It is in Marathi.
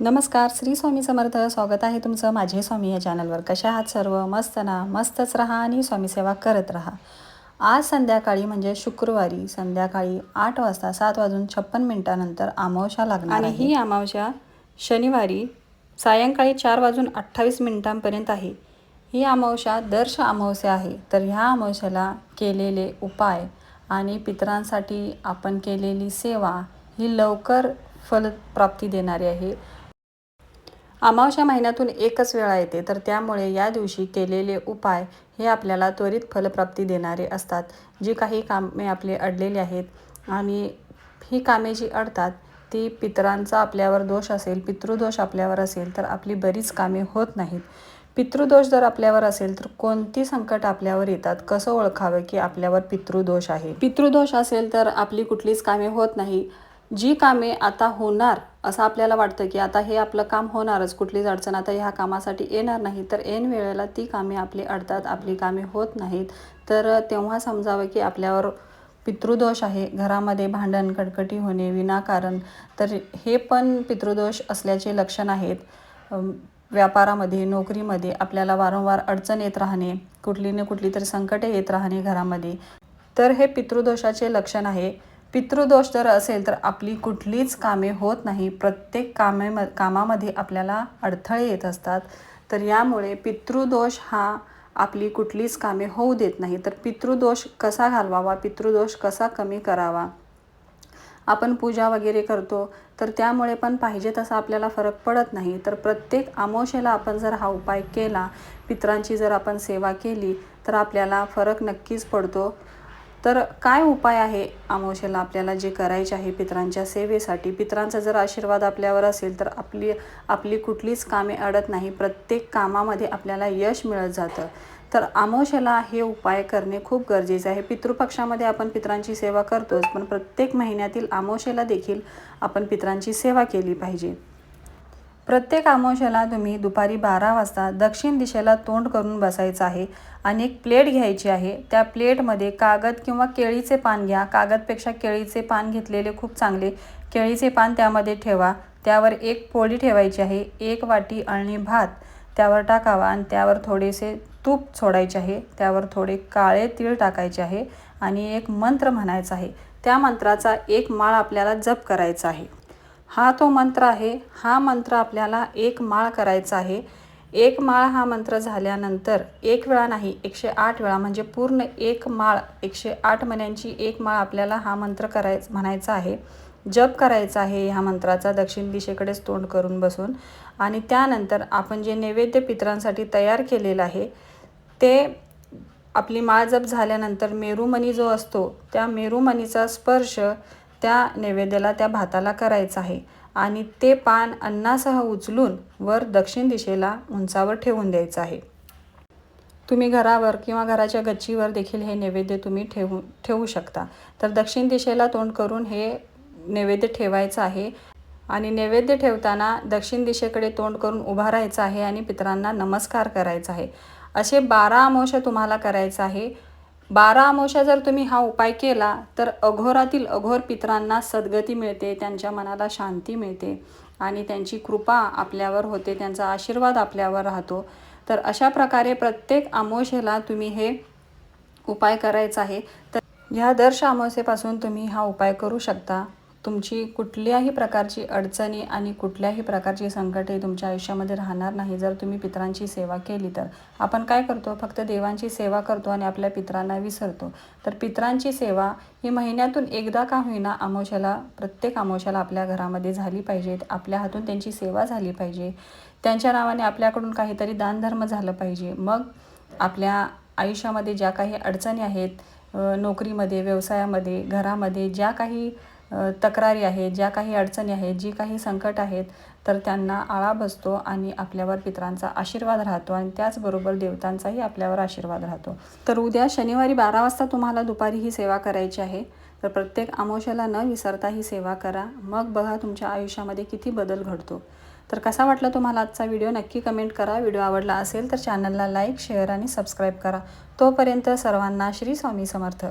नमस्कार श्री स्वामी समर्थ. स्वागत आहे तुमचं माझे स्वामी या चॅनलवर. कशा आहात सर्व? मस्त ना? मस्तच राहा आणि स्वामी सेवा करत राहा. आज संध्याकाळी म्हणजे शुक्रवारी संध्याकाळी आठ वाजता सात वाजून छप्पन मिनिटानंतर अमावस्या लागणार आणि ही अमावस्या शनिवारी सायंकाळी चार वाजून अठ्ठावीस मिनिटांपर्यंत आहे. ही अमावस्या दर्श अमावस्या आहे. तर ह्या अमावस्याला केलेले उपाय आणि पितरांसाठी आपण केलेली सेवा ही लवकर फलप्राप्ती देणारी आहे. अमावस्या महिन्यातून एकच वेळा येते तर त्यामुळे या दिवशी केलेले उपाय हे आपल्याला त्वरित फलप्राप्ती देणारे असतात. जी काही कामे आपली अडलेली आहेत आणि ही कामे जी अडतात ती पितरांचा आपल्यावर दोष असेल पितृदोष आपल्यावर असेल तर आपली बरीच कामे होत नाहीत. पितृदोष जर आपल्यावर असेल तर कोणती संकट आपल्यावर येतात? कसं ओळखावं की आपल्यावर पितृदोष आहे? पितृदोष असेल तर आपली कुठलीच कामे होत नाही. जी कामे आता होणार असं आपल्याला वाटतं की आता हे आपलं काम होणारच कुठलीच अडचण आता ह्या कामासाठी येणार नाही तर ऐन वेळेला ती कामे आपली अडतात आपली कामे होत नाहीत. तर तेव्हा समजावं की आपल्यावर पितृदोष आहे घरामध्ये भांडण कडकटी होणे विनाकारण तर हे पण पितृदोष असल्याचे लक्षण आहेत. व्यापारामध्ये नोकरीमध्ये आपल्याला वारंवार अडचण येत राहणे कुठली न कुठली तरी संकटे येत राहणे घरामध्ये. तर हे पितृदोषाचे लक्षण आहे. पितृदोष जर असेल तर आपली कुठलीच कामे होत नाही. प्रत्येक कामे म कामामध्ये आपल्याला अडथळे येत असतात. तर यामुळे पितृदोष हा आपली कुठलीच कामे होऊ देत नाही. तर पितृदोष कसा घालवावा? पितृदोष कसा कमी करावा? आपण पूजा वगैरे करतो तर त्यामुळे पण पाहिजे तसा आपल्याला फरक पडत नाही. तर प्रत्येक आमोशेला आपण जर हा उपाय केला पित्रांची जर आपण सेवा केली तर आपल्याला फरक नक्कीच पडतो. तर काय उपाय आहे आमोशेला आपल्याला जे करायचे आहे पित्रांच्या सेवेसाठी? पित्रांचा जर आशीर्वाद आपल्यावर असेल तर आपली आपली कुठलीच कामे अडत नाही. प्रत्येक कामामध्ये आपल्याला यश मिळत जातं. तर आमोशेला हे उपाय करणे खूप गरजेचे आहे. पितृपक्षामध्ये आपण पित्रांची सेवा करतोच पण प्रत्येक महिन्यातील आमोशेला देखील आपण पित्रांची सेवा केली पाहिजे. प्रत्येक आमोशाला तुम्ही दुपारी बारा वाजता दक्षिण दिशेला तोंड करून बसायचं आहे आणि एक प्लेट घ्यायची आहे. त्या प्लेटमध्ये कागद किंवा केळीचे पान घ्या. कागदपेक्षा केळीचे पान घेतलेले खूप चांगले. केळीचे पान त्यामध्ये ठेवा. त्यावर एक पोळी ठेवायची आहे. एक वाटी अळणी भात त्यावर टाकावा आणि त्यावर थोडेसे तूप सोडायचे आहे. त्यावर थोडे काळे तीळ टाकायचे आहे आणि एक मंत्र म्हणायचा आहे. त्या मंत्राचा एक माळ आपल्याला जप करायचा आहे. हा तो मंत्र आहे. हा मंत्र आपल्याला एक माळ करायचा आहे. एक माळ हा मंत्र झाल्यानंतर एक वेळा नाही एकशे आठ वेळा म्हणजे पूर्ण एक माळ एकशे आठ महिन्यांची एक माळ आपल्याला हा मंत्र कराय म्हणायचा आहे. जप करायचा आहे ह्या मंत्राचा दक्षिण दिशेकडेच तोंड करून बसून. आणि त्यानंतर आपण जे नैवेद्य पित्रांसाठी तयार केलेलं आहे ते आपली माळ जप झाल्यानंतर मेरूमणी जो असतो त्या मेरूमणीचा स्पर्श त्या नैवेद्याला त्या भाताला करायचं आहे. आणि ते पान अन्नासह उचलून वर दक्षिण दिशेला उंचावर ठेवून द्यायचं आहे. तुम्ही घरावर किंवा घराच्या गच्चीवर देखील हे नैवेद्य तुम्ही ठेवू ठेवू शकता. तर दक्षिण दिशेला तोंड करून हे नैवेद्य ठेवायचं आहे. आणि नैवेद्य ठेवताना दक्षिण दिशेकडे तोंड करून उभा राहायचं आहे आणि पितरांना नमस्कार करायचा आहे. असे बारा अमोश तुम्हाला करायचं आहे. बारा अमावश्या जर तुम्ही हा उपाय केला तर अघोरातील अघोर पितरांना सद्गती मिळते त्यांच्या मनाला शांती मिळते आणि त्यांची कृपा आपल्यावर होते त्यांचा आशीर्वाद आपल्यावर राहतो. तर अशा प्रकारे प्रत्येक अमावशेला तुम्ही हे उपाय करायचा आहे. तर ह्या दर्श अमावस्येपासून तुम्ही हा उपाय करू शकता. तुमची कुठल्याही प्रकारची अडचणी आणि कुठल्याही प्रकारची संकटे तुमच्या आयुष्यामध्ये राहणार नाही. जर तुम्ही पित्रांची सेवा केली तर. आपण काय करतो? फक्त देवांची सेवा करतो आणि आपल्या पितरांना विसरतो. तर पित्रांची सेवा ही महिन्यातून एकदा का होईना आमोशाला प्रत्येक आमोशाला आपल्या घरामध्ये झाली पाहिजेत आपल्या हातून त्यांची सेवा झाली पाहिजे. त्यांच्या नावाने आपल्याकडून काहीतरी दानधर्म झालं पाहिजे. मग आपल्या आयुष्यामध्ये ज्या काही अडचणी आहेत नोकरीमध्ये व्यवसायामध्ये घरामध्ये ज्या काही तक्रारी आहेत ज्या काही अडचणी आहेत जी काही संकट आहेत तर त्यांना आळा बसतो आणि आपल्यावर पितरांचा आशीर्वाद राहतो आणि त्याचबरोबर देवतांचाही आपल्यावर आशीर्वाद राहतो. तर उद्या शनिवारी बारा वाजता तुम्हाला दुपारी ही सेवा करायची आहे. तर प्रत्येक आमोशाला न विसरता ही सेवा करा. मग बघा तुमच्या आयुष्यामध्ये किती बदल घडतो. तर कसा वाटला तुम्हाला आजचा व्हिडिओ? नक्की कमेंट करा. व्हिडिओ आवडला असेल तर चॅनलला लाईक शेअर आणि सबस्क्राईब करा. तोपर्यंत सर्वांना श्री स्वामी समर्थ.